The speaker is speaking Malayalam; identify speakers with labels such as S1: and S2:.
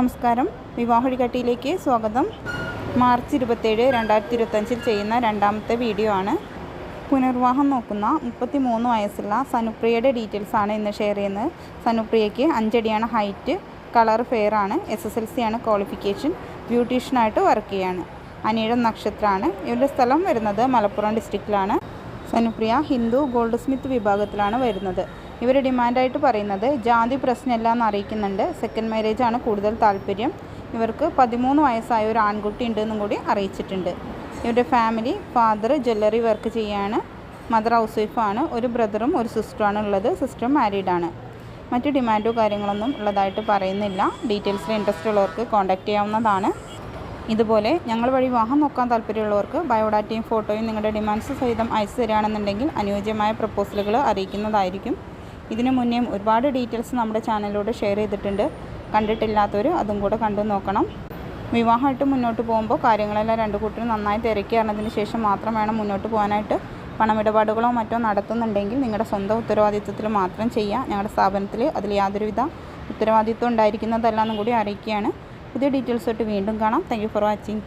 S1: നമസ്കാരം. വിവാഹ വഴികാട്ടിയിലേക്ക് സ്വാഗതം. മാർച്ച് ഇരുപത്തേഴ് രണ്ടായിരത്തി ഇരുപത്തഞ്ചിൽ ചെയ്യുന്ന രണ്ടാമത്തെ വീഡിയോ ആണ്. പുനർവാഹം നോക്കുന്ന മുപ്പത്തി മൂന്ന് വയസ്സുള്ള സനുപ്രിയയുടെ ഡീറ്റെയിൽസ് ആണ് ഇന്ന് ഷെയർ ചെയ്യുന്നത്. സനുപ്രിയയ്ക്ക് അഞ്ചടിയാണ് ഹൈറ്റ് കളർ ഫെയർ ആണ് എസ് എസ് എൽ സി ആണ് ക്വാളിഫിക്കേഷൻ ബ്യൂട്ടീഷ്യനായിട്ട് വർക്ക് ചെയ്യാണ്. അനിയുടെ നക്ഷത്രമാണ്. ഇവരുടെ സ്ഥലം വരുന്നത് മലപ്പുറം ഡിസ്ട്രിക്റ്റിലാണ് സനുപ്രിയ ഹിന്ദു ഗോൾഡ് സ്മിത്ത് വിഭാഗത്തിലാണ് വരുന്നത്. ഇവർ ഡിമാൻഡായിട്ട് പറയുന്നത് ജാതി പ്രശ്നമില്ല എന്ന് അറിയിക്കുന്നുണ്ട് സെക്കൻഡ് മാരേജ് ആണ് കൂടുതൽ താല്പര്യം. ഇവർക്ക് പതിമൂന്ന് വയസ്സായ ഒരു ആൺകുട്ടി ഉണ്ടെന്നും കൂടി അറിയിച്ചിട്ടുണ്ട്. ഇവരുടെ ഫാമിലി ഫാദർ ജ്വല്ലറി വർക്ക് ചെയ്യാണ്. മദർ ഹൗസ് വൈഫാണ് ഒരു ബ്രദറും ഒരു സിസ്റ്ററുമാണ് ഉള്ളത്. സിസ്റ്റർ മാരീഡാണ് മറ്റ് ഡിമാൻഡോ കാര്യങ്ങളൊന്നും ഉള്ളതായിട്ട് പറയുന്നില്ല. ഡീറ്റെയിൽസിൽ ഇൻട്രസ്റ്റ് ഉള്ളവർക്ക് കോൺടാക്റ്റ് ചെയ്യാവുന്നതാണ്. ഇതുപോലെ ഞങ്ങൾ വഴി വിവാഹം നോക്കാൻ താല്പര്യമുള്ളവർക്ക് ബയോഡാറ്റയും ഫോട്ടോയും നിങ്ങളുടെ ഡിമാൻഡ്സ് സഹിതം അയച്ചു തരികയാണെന്നുണ്ടെങ്കിൽ അനുയോജ്യമായ പ്രപ്പോസലുകൾ അറിയിക്കുന്നതായിരിക്കും. ഇതിനു മുന്നേയും ഒരുപാട് ഡീറ്റെയിൽസ് നമ്മുടെ ചാനലിലൂടെ ഷെയർ ചെയ്തിട്ടുണ്ട്. കണ്ടിട്ടില്ലാത്തവർ അതും കൂടെ കണ്ടു നോക്കണം. വിവാഹമായിട്ട് മുന്നോട്ട് പോകുമ്പോൾ കാര്യങ്ങളെല്ലാം രണ്ട് കൂട്ടരും നന്നായി തിരക്കി അറിഞ്ഞതിന് ശേഷം മാത്രം വേണം മുന്നോട്ട് പോകാനായിട്ട്. പണമിടപാടുകളോ മറ്റോ നടത്തുന്നുണ്ടെങ്കിൽ നിങ്ങളുടെ സ്വന്തം ഉത്തരവാദിത്വത്തിൽ മാത്രം ചെയ്യുക. ഞങ്ങളുടെ സ്ഥാപനത്തിൽ അതിൽ യാതൊരുവിധ ഉത്തരവാദിത്വം ഉണ്ടായിരിക്കുന്നതല്ല എന്നും കൂടി അറിയിക്കുകയാണ്. പുതിയ ഡീറ്റെയിൽസ് ആയിട്ട് വീണ്ടും കാണാം. Thank for watching